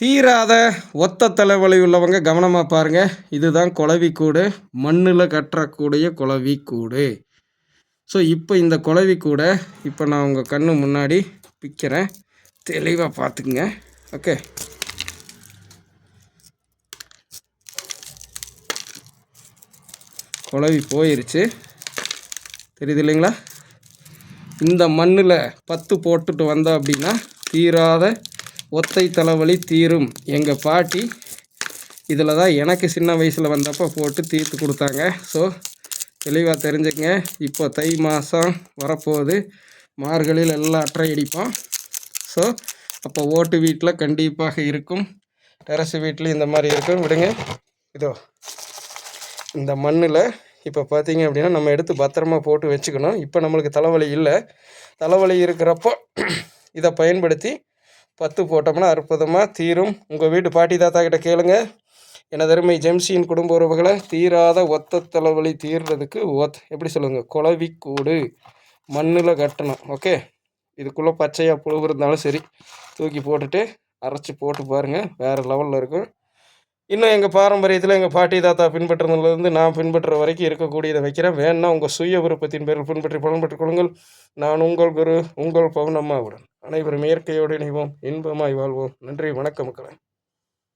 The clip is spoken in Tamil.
தீராத ஒத்த தலைவலி உள்ளவங்க கவனமாக பாருங்கள் இதுதான் குளவிக்கூடு மண்ணில் கட்டக்கூடிய குளவிக்கூடு ஸோ இப்போ இந்த குளவிக்கூடை இப்போ நான் உங்கள் கண்ணு முன்னாடி பிக்கிறேன். தெளிவாக பார்த்துக்குங்க ஓகே குளவி போயிருச்சு. தெரியுது இல்லைங்களா? இந்த மண்ணில் பத்து போட்டுட்டு வந்தோம் அப்படின்னா தீராத ஒத்தை தலைவலி தீரும். எங்கள் பாட்டி இதில் தான் எனக்கு சின்ன வயசில் வந்தப்போ போட்டு தீர்த்து கொடுத்தாங்க. ஸோ தெளிவாக தெரிஞ்சுக்கங்க. இப்போ தை மாதம் வரப்போகுது. மார்கழியில் எல்லாம் அற்றை அடிப்போம் ஸோ அப்போ ஓட்டு வீட்டில் கண்டிப்பாக இருக்கும். டெரஸ் வீட்டில் இந்த மாதிரி இருக்கும். விடுங்க. இதோ இந்த மண்ணில் இப்போ பார்த்தீங்க அப்படின்னா நம்ம எடுத்து பத்திரமா போட்டு வச்சுக்கணும். இப்போ நம்மளுக்கு தலைவலி இல்லை. தலைவலி இருக்கிறப்போ இதை பயன்படுத்தி பத்து போட்டோம்னா அற்புதமாக தீரும். உங்கள் வீட்டு பாட்டி தாத்தா கிட்ட கேளுங்க. எனதருமை ஜெம்சியின் குடும்ப உறவுகளை தீராத ஒத்த தலைவலி தீர்றதுக்கு ஒத் எப்படி சொல்லுங்க குளவிக்கூடு மண்ணில் கட்டணும் ஓகே இதுக்குள்ளே பச்சையாக புழு இருந்தாலும் சரி தூக்கி போட்டுட்டு அரைச்சி போட்டு பாருங்கள் வேறு லெவலில் இருக்கும். இன்னும் எங்கள் பாரம்பரியத்தில் எங்கள் பாட்டி தாத்தா பின்பற்றுறதுலேருந்து நான் பின்பற்ற வரைக்கும் இருக்கக்கூடியதை வைக்கிறேன். வேணா உங்கள் சுய விருப்பத்தின் பேரில் பின்பற்றி பலன் கொள்ளுங்கள். நான் உங்கள் குரு உங்கள் பவுனம்மாவுடன் அனைவரும் இயற்கையோடு இணைவோம். இன்பமாய் வாழ்வோம். நன்றி வணக்கம் மக்களே.